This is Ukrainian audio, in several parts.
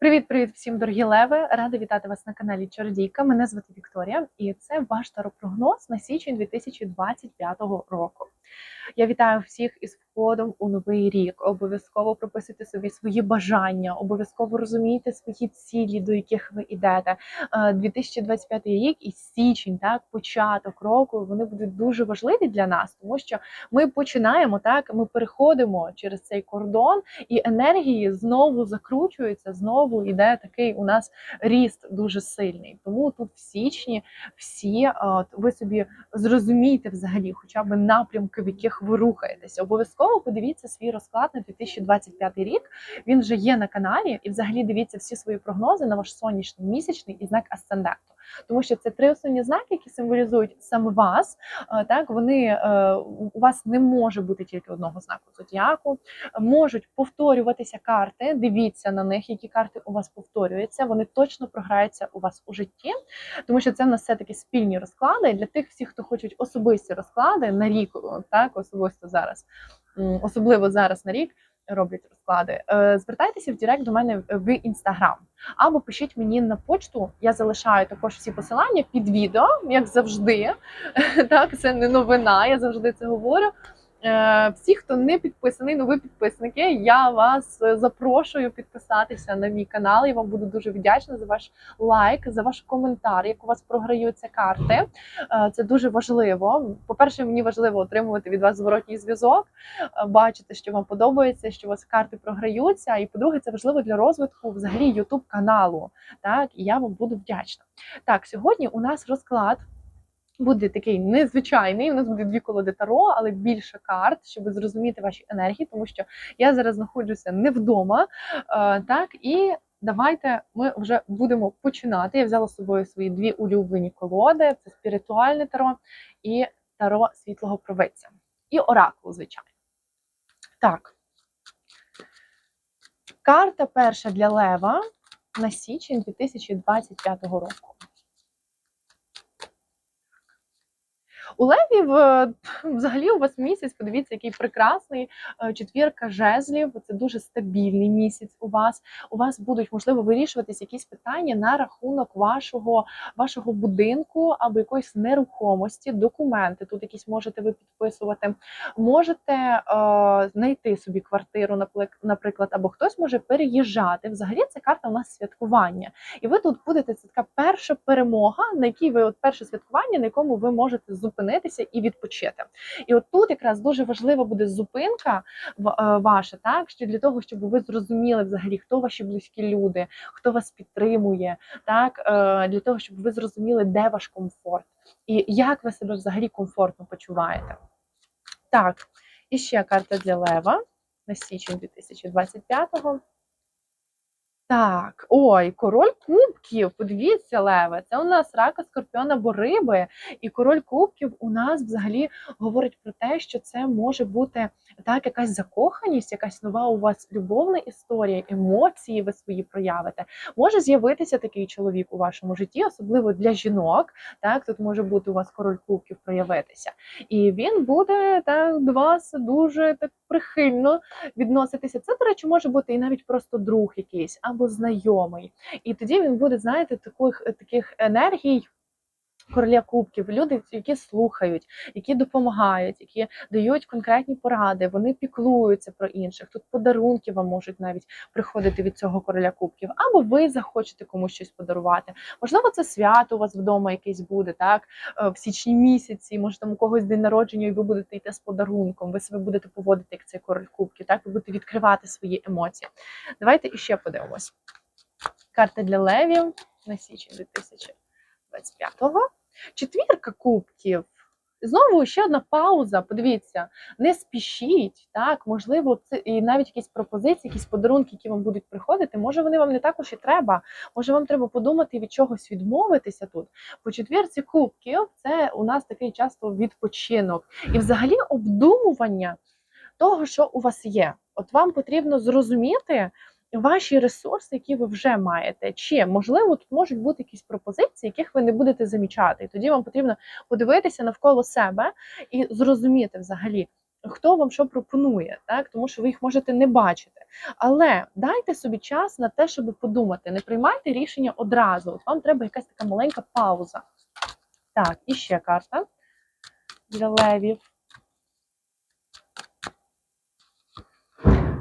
Привіт-привіт всім, дорогі леви! Рада вітати вас на каналі Чародійка. Мене звати Вікторія, і це ваш таропрогноз на січень 2025 року. Я вітаю всіх із входом у новий рік. Обов'язково прописуйте собі свої бажання, обов'язково розумійте свої цілі, до яких ви йдете. Е, 2025 рік і січень, так, початок року, вони будуть дуже важливі для нас, тому що ми починаємо так, ми переходимо через цей кордон, і енергії знову закручуються, знову йде такий у нас ріст дуже сильний. Тому тут в січні всі е, от, ви собі зрозумієте взагалі, хоча б напрямки, в яких ви рухаєтеся. Обов'язково подивіться свій розклад на 2025 рік. Він вже є на каналі, і взагалі дивіться всі свої прогнози на ваш сонячний місячний і знак асценденту. Тому що це три основні знаки, які символізують саме вас. Так вони е, у вас не може бути тільки одного знаку зодіаку. Можуть повторюватися карти. Дивіться на них, які карти у вас повторюються. Вони точно програються у вас у житті, тому що це в нас все таки спільні розклади для тих всіх, хто хочуть особисті розклади на рік, так особисто зараз, особливо зараз на рік. Роблять розклади. Е, Звертайтеся в Директ до мене в інстаграм або пишіть мені на почту. Я залишаю також всі посилання під відео, як завжди. Так, це не новина. Я завжди це говорю. Е, Всі, хто не підписаний, ну ви підписники, я вас е, запрошую підписатися на мій канал. Я вам буду дуже вдячна за ваш лайк, за ваш коментар, як у вас програються карти. Е, Це дуже важливо. По-перше, мені важливо отримувати від вас зворотній зв'язок, бачити, що вам подобається, що у вас карти програються. І по-друге, це важливо для розвитку взагалі youtube каналу. Так, і я вам буду вдячна. Так, сьогодні у нас розклад буде такий незвичайний. У нас буде дві колоди таро, але більше карт, щоб зрозуміти ваші енергії, тому що я зараз знаходжуся не вдома. Е, так і давайте ми вже будемо починати. Я взяла з собою свої дві улюблені колоди: це спіритуальне таро і таро світлого провидця. І оракул, звичайно. Так. Карта перша для Лева на січень 2025 року. У Левів е, взагалі у вас місяць, подивіться, який прекрасний е, четвірка жезлів. Це дуже стабільний місяць у вас. У вас будуть можливо вирішуватись якісь питання на рахунок вашого, вашого будинку або якоїсь нерухомості, документи. Тут якісь можете ви підписувати. Можете е, знайти собі квартиру, наприклад, або хтось може переїжджати. Взагалі, це карта у нас святкування. І ви тут будете це така перша перемога, на якій ви от перше святкування, на якому ви можете зупинитися і відпочити. І от тут якраз дуже важлива буде зупинка е, ваша, так що для того, щоб ви зрозуміли взагалі, хто ваші близькі люди, хто вас підтримує, так е, для того, щоб ви зрозуміли, де ваш комфорт і як ви себе взагалі комфортно почуваєте. Так, і ще карта для Лева на січень 2025-го. Так, ой, король кубків. Подивіться, Леве, це у нас рака, скорпіон або риби. І король кубків у нас взагалі говорить про те, що це може бути так, якась закоханість, якась нова у вас любовна історія, емоції ви свої проявите. Може з'явитися такий чоловік у вашому житті, особливо для жінок. Так, тут може бути у вас король кубків проявитися. І він буде так до вас дуже так прихильно відноситися. Це, до речі, може бути і навіть просто друг якийсь знайомий. І тоді він буде, знаєте, таких, таких енергій. Короля кубків, люди, які слухають, які допомагають, які дають конкретні поради, вони піклуються про інших. Тут подарунки вам можуть навіть приходити від цього короля кубків, або ви захочете комусь щось подарувати. Можливо, це свято у вас вдома якесь буде, так е, в січні місяці. Може, там у когось день народження, і ви будете йти з подарунком. Ви себе будете поводити як цей король кубків. Так, ви будете відкривати свої емоції. Давайте іще подивимось. Карта для левів на січень 2025-го. Четвірка кубків. Знову ще одна пауза. Подивіться, не спішіть, так можливо, це і навіть якісь пропозиції, якісь подарунки, які вам будуть приходити. Може, вони вам не також і треба. Може, вам треба подумати від чогось відмовитися тут. По четвірці кубків це у нас такий часто відпочинок і взагалі обдумування того, що у вас є. От вам потрібно зрозуміти ваші ресурси, які ви вже маєте. Чи можливо тут можуть бути якісь пропозиції, яких ви не будете замічати. І тоді вам потрібно подивитися навколо себе і зрозуміти взагалі. хто вам що пропонує, так тому що ви їх можете не бачити. Але дайте собі час на те, щоб подумати. Не приймайте рішення одразу. От вам треба якась така маленька пауза. Так, і ще карта для левів.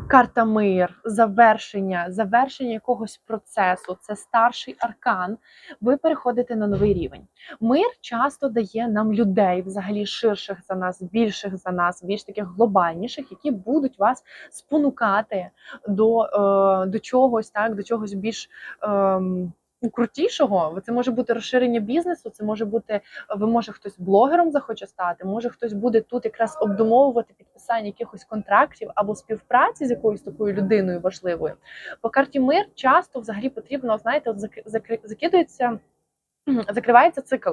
Карта мир, завершення, завершення якогось процесу. Це старший аркан. Ви переходите на новий рівень. Мир часто дає нам людей, взагалі ширших за нас, більших за нас, більш таких глобальніших, які будуть вас спонукати до, е, до чогось, так, до чогось більш. ем, Крутішого, це може бути розширення бізнесу, це може бути, ви може хтось блогером захоче стати, може хтось буде тут якраз обдумовувати підписання якихось контрактів або співпраці з якоюсь такою людиною важливою. По карті мир часто взагалі потрібно, знаєте, от закидується, закривається цикл.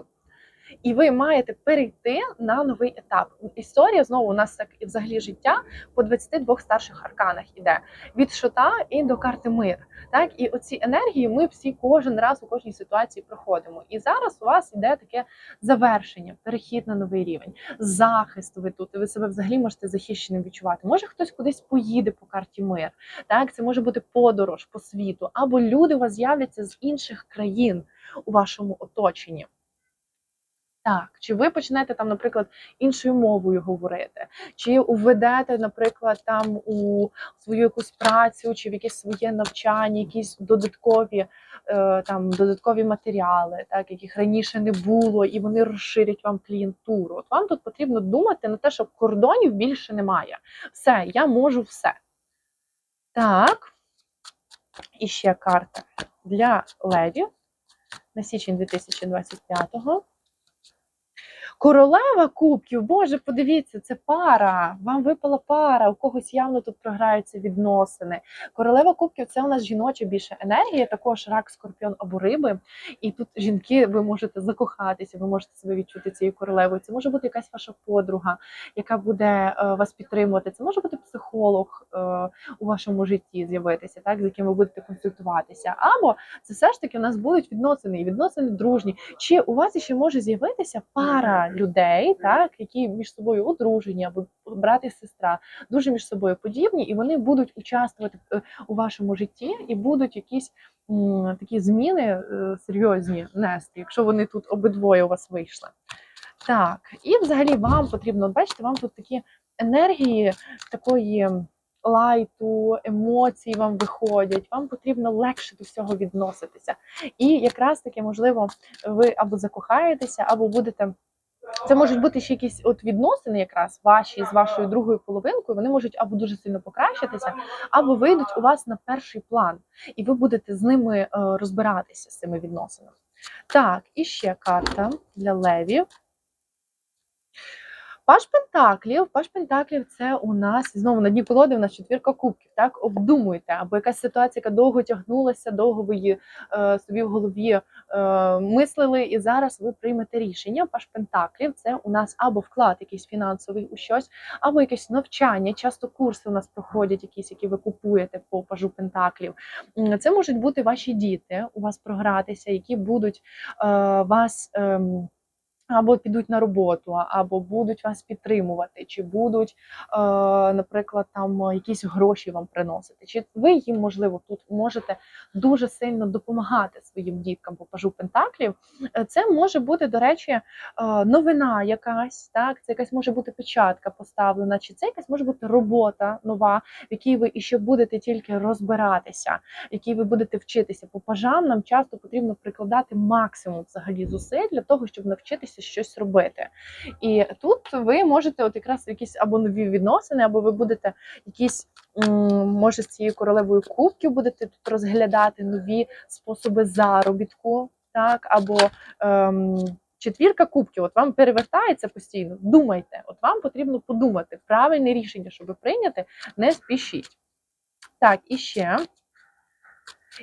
І ви маєте перейти на новий етап. Історія знову у нас так і взагалі життя по 22 старших арканах іде від шота і до карти мир. Так, і оці енергії ми всі кожен раз у кожній ситуації проходимо. І зараз у вас іде таке завершення, перехід на новий рівень, захист. Ви тут і ви себе взагалі можете захищеним відчувати. Може хтось кудись поїде по карті мир. Так, це може бути подорож по світу, або люди у вас з'являться з інших країн у вашому оточенні. Так, чи ви почнете там, наприклад, іншою мовою говорити, чи уведете, наприклад, там у свою якусь працю, чи в якесь своє навчання, якісь додаткові е, там додаткові матеріали, так яких раніше не було, і вони розширять вам клієнтуру. От вам тут потрібно думати на те, що кордонів більше немає. Все, я можу все. Так, і ще карта для леді на січень 2025-го. Королева кубків, боже, подивіться, це пара. Вам випала пара, у когось явно тут програються відносини. Королева кубків це у нас жіноча більше енергія, також рак, скорпіон або риби. І тут жінки, ви можете закохатися, ви можете себе відчути цією королевою. Це може бути якась ваша подруга, яка буде е, вас підтримувати. Це може бути психолог е, у вашому житті з'явитися, так з яким ви будете консультуватися. Або це все ж таки у нас будуть відносини, і відносини дружні. Чи у вас ще може з'явитися пара людей, так які між собою одружені або брат і сестра, дуже між собою подібні, і вони будуть участвувати е, у вашому житті, і будуть якісь м, такі зміни е, серйозні нести, якщо вони тут обидвоє у вас вийшли. Так, і взагалі вам потрібно, от бачите, вам тут такі енергії такої лайту, емоцій вам виходять, вам потрібно легше до всього відноситися. І якраз таки, можливо, ви або закохаєтеся, або будете. Це можуть бути ще якісь от відносини, якраз ваші з вашою другою половинкою. Вони можуть або дуже сильно покращитися, або вийдуть у вас на перший план, і ви будете з ними е, розбиратися з цими відносинами. Так, і ще карта для левів. Паш Пентаклів, Паш Пентаклів це у нас знову на дні колоди у нас четвірка кубків. Так, обдумуйте, або якась ситуація, яка довго тягнулася, довго ви її е, собі в голові е, мислили, і зараз ви приймете рішення. Паш Пентаклів це у нас або вклад якийсь фінансовий у щось, або якесь навчання. Часто курси у нас проходять, якісь, які ви купуєте по пажу Пентаклів. Це можуть бути ваші діти у вас програтися, які будуть е, вас. ем, або підуть на роботу, або будуть вас підтримувати, чи будуть, е, наприклад, там е, якісь гроші вам приносити. Чи ви їм, можливо, тут можете дуже сильно допомагати своїм діткам по пажу Пентаклів. Е, Це може бути, до речі, новина якась, так, це якась може бути печатка поставлена, чи це якась може бути робота нова, в якій ви іще будете тільки розбиратися, в якій ви будете вчитися. По пажам нам часто потрібно прикладати максимум взагалі зусиль для того, щоб навчитися щось робити. І тут ви можете, от якраз якісь або нові відносини, або ви будете якісь, може, з цією королевою кубків будете тут розглядати нові способи заробітку, так, або ем, четвірка кубків, от вам перевертається постійно. Думайте, от вам потрібно подумати правильне рішення, щоб прийняти, не спішіть. Так, і ще.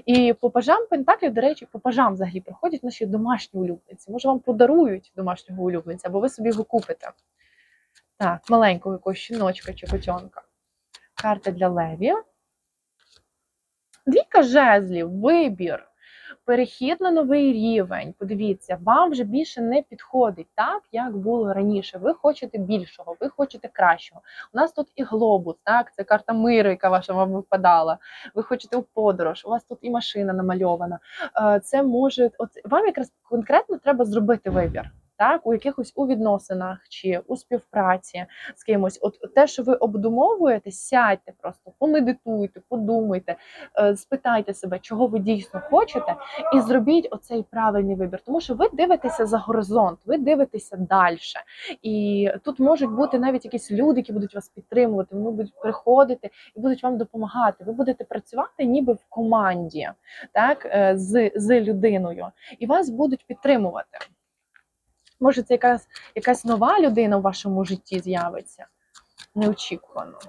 І по пажам Пентаклів, до речі, по пажам взагалі проходять наші домашні улюбленці. Може, вам подарують домашнього улюбленця, або ви собі його купите. Так, маленького якогось щіночка чи котенка. Карта для Леві. Двійка жезлів, вибір. Перехід на новий рівень. Подивіться, вам вже більше не підходить так, як було раніше. Ви хочете більшого, ви хочете кращого. У нас тут і глобус, так це карта миру, яка ваша вам випадала. Ви хочете у подорож. У вас тут і машина намальована. Е, Це може от вам якраз конкретно треба зробити вибір. Так, у якихось у відносинах чи у співпраці з кимось, от те, що ви обдумовуєте, сядьте просто, помедитуйте, подумайте, е, спитайте себе, чого ви дійсно хочете, і зробіть оцей правильний вибір. Тому що ви дивитеся за горизонт, ви дивитеся далі. І тут можуть бути навіть якісь люди, які будуть вас підтримувати, вони будуть приходити і будуть вам допомагати. Ви будете працювати ніби в команді, так, е, з, з людиною, і вас будуть підтримувати. Може, це якась, якась нова людина у вашому житті з'явиться неочікувано.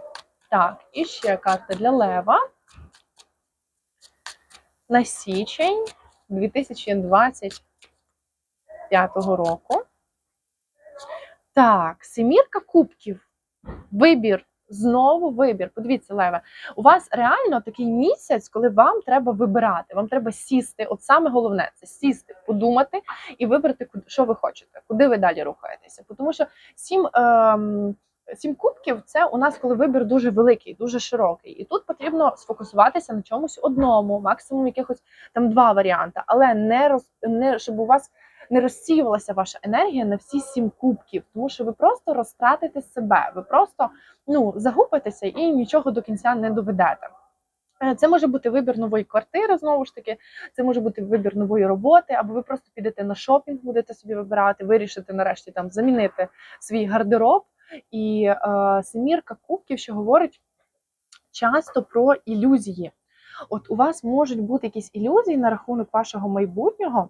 Так, і ще карта для Лева на січень 2025 року. Так, семірка кубків. Вибір. Знову вибір. Подивіться, Леве, у вас реально такий місяць, коли вам треба вибирати. Вам треба сісти. От саме головне це сісти, подумати і вибрати, що ви хочете, куди ви далі рухаєтеся. Тому що сім, ем, сім кубків це у нас коли вибір дуже великий, дуже широкий. І тут потрібно сфокусуватися на чомусь одному, максимум якихось там два варіанти, але не роз не щоб у вас не розсіювалася ваша енергія на всі сім кубків, тому що ви просто розтратите себе, ви просто ну загубитеся і нічого до кінця не доведете. Е, Це може бути вибір нової квартири, знову ж таки, це може бути вибір нової роботи, або ви просто підете на шопінг, будете собі вибирати, вирішите нарешті там замінити свій гардероб. І е, семірка кубків, що говорить часто про ілюзії. От у вас можуть бути якісь ілюзії на рахунок вашого майбутнього.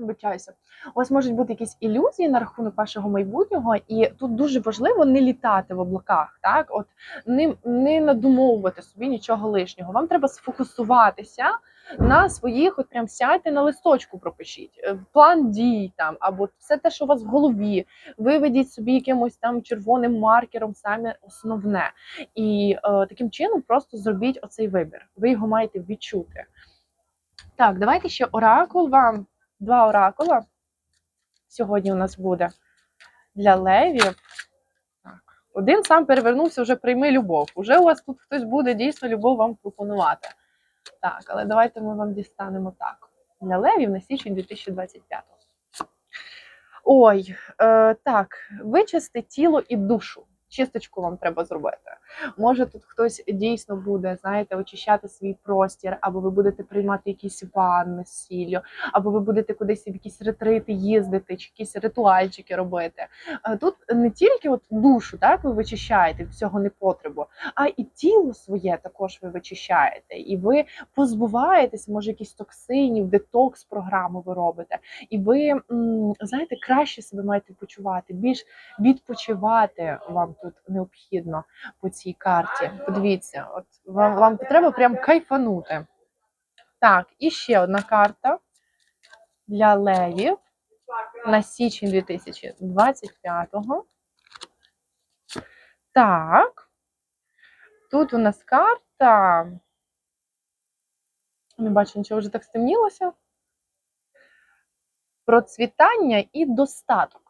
Вибачаюся, у вас можуть бути якісь ілюзії на рахунок вашого майбутнього, і тут дуже важливо не літати в облаках, так от не, не надумовувати собі нічого лишнього. Вам треба сфокусуватися на своїх, от прям сядьте на листочку, пропишіть е, план дій там, або все те, що у вас в голові. Виведіть собі якимось там червоним маркером саме основне. І е, таким чином просто зробіть оцей вибір. Ви його маєте відчути. Так, давайте ще оракул вам. Два оракула. Сьогодні у нас буде для левів. Один сам перевернувся, вже прийми любов. Уже у вас тут хтось буде дійсно любов вам пропонувати. Так, але давайте ми вам дістанемо так. Для левів на січень 2025. Ой, е, так, вичисти тіло і душу. Чисточку вам треба зробити. Може, тут хтось дійсно буде, знаєте, очищати свій простір, або ви будете приймати якісь ванни з сіллю, або ви будете кудись в якісь ретрити їздити, чи якісь ритуальчики робити. Тут не тільки от душу, так ви вичищаєте всього непотребу, а і тіло своє також ви вичищаєте, і ви позбуваєтесь, може, якісь токсинів, детокс програму ви робите, і ви знаєте, краще себе маєте почувати, більш відпочивати вам тут необхідно по цій карті. Подивіться, от вам, вам треба прям кайфанути. Так, і ще одна карта для левів на січень 2025-го. Так. Тут у нас карта. Не бачу нічого, вже так стемнілося. Процвітання і достаток.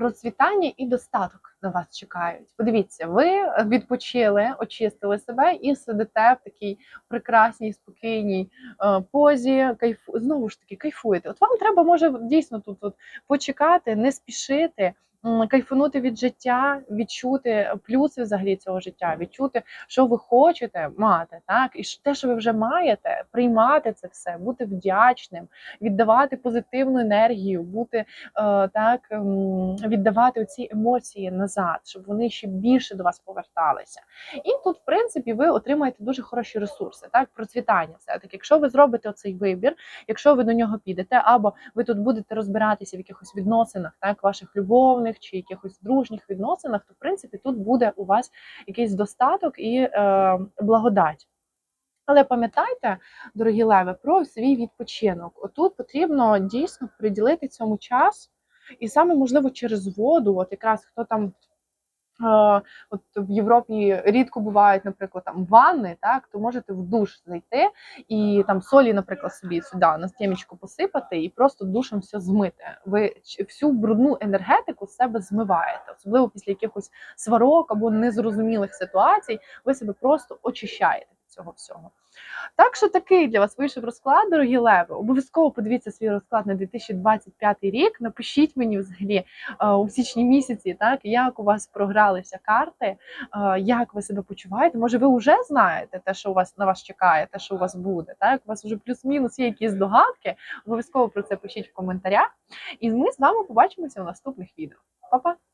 Процвітання і достаток на вас чекають. Подивіться, ви відпочили, очистили себе і сидите в такій прекрасній, спокійній е, позі. Кайфу знову ж таки кайфуєте. От вам треба може дійсно тут от почекати, не спішити. Кайфанути від життя, відчути плюси взагалі цього життя, відчути, що ви хочете мати, так і те, що ви вже маєте, приймати це все, бути вдячним, віддавати позитивну енергію, бути е, так віддавати ці емоції назад, щоб вони ще більше до вас поверталися. І тут, в принципі, ви отримаєте дуже хороші ресурси, так процвітання. Все таки, якщо ви зробите оцей вибір, якщо ви до нього підете, або ви тут будете розбиратися в якихось відносинах, так ваших любовних чи якихось дружніх відносинах, то в принципі тут буде у вас якийсь достаток і е, благодать. Але пам'ятайте, дорогі леви, про свій відпочинок. Отут потрібно дійсно приділити цьому час, і саме можливо через воду, от якраз хто там от в Європі рідко бувають, наприклад, там ванни, так то можете в душ зайти і там солі, наприклад, собі сюди на стімічку посипати і просто душем все змити. Ви всю брудну енергетику з себе змиваєте, особливо після якихось сварок або незрозумілих ситуацій. Ви себе просто очищаєте від цього всього. Так що такий для вас вийшов розклад, дорогі леви. Обов'язково подивіться свій розклад на 2025 рік. Напишіть мені взагалі е, у січні місяці, так як у вас програлися карти, е, як ви себе почуваєте. Може, ви вже знаєте те, що у вас на вас чекає, те, що у вас буде. Так, у вас вже плюс-мінус є якісь здогадки. Обов'язково про це пишіть в коментарях. І ми з вами побачимося у наступних відео. Па-па!